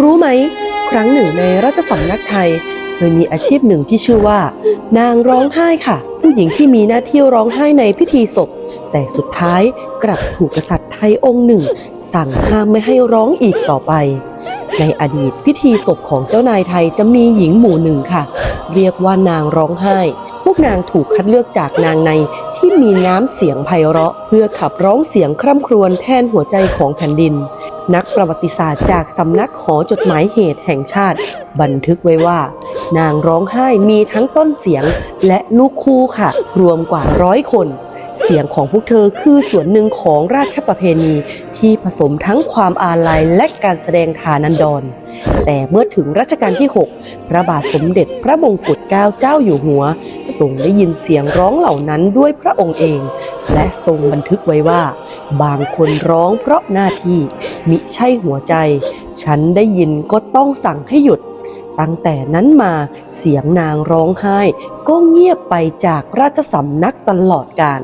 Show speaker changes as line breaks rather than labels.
รู้ไหม ครั้งหนึ่งในรัชสำนักไทยเคยมีอาชีพหนึ่งที่ชื่อว่า นางร้องไห้ค่ะ ผู้หญิงที่มีหน้าที่ร้องไห้ในพิธีศพ แต่สุดท้ายกลับถูกกษัตริย์ไทยองค์หนึ่ง สั่งห้ามไม่ให้ร้องอีกต่อไป ในอดีตพิธีศพของเจ้านายไทยจะมีหญิงหมู่หนึ่งค่ะ เรียกว่านางร้องไห้ พวกนางถูกคัดเลือกจากนางในที่มีน้ำเสียงไพเราะ เพื่อขับร้องเสียงคร่ำครวญแทนหัวใจของแผ่นดิน นักประวัติศาสตร์จากสำนักหอจดหมายเหตุแห่งชาติ บันทึกไว้ว่า นางร้องไห้มีทั้งต้นเสียงและลูกคู่ค่ะ รวมกว่าร้อยคน สียงของพวกเธอคือส่วนหนึ่งของราชประเพณีที่ผสมทั้งความอาลัยและการแสดงทานันดร แต่เมื่อถึงรัชกาลที่ 6 พระบาทสมเด็จพระมงกุฎเกล้าเจ้าอยู่หัวทรงได้ยินเสียงร้องเหล่านั้นด้วยพระองค์เอง และทรงบันทึกไว้ว่า บางคนร้องเพราะหน้าที่มิใช่หัวใจ ฉันได้ยินก็ต้องสั่งให้หยุด ตั้งแต่นั้นมาเสียงนางร้องไห้ ก็เงียบไปจากราชสำนักตลอดกาล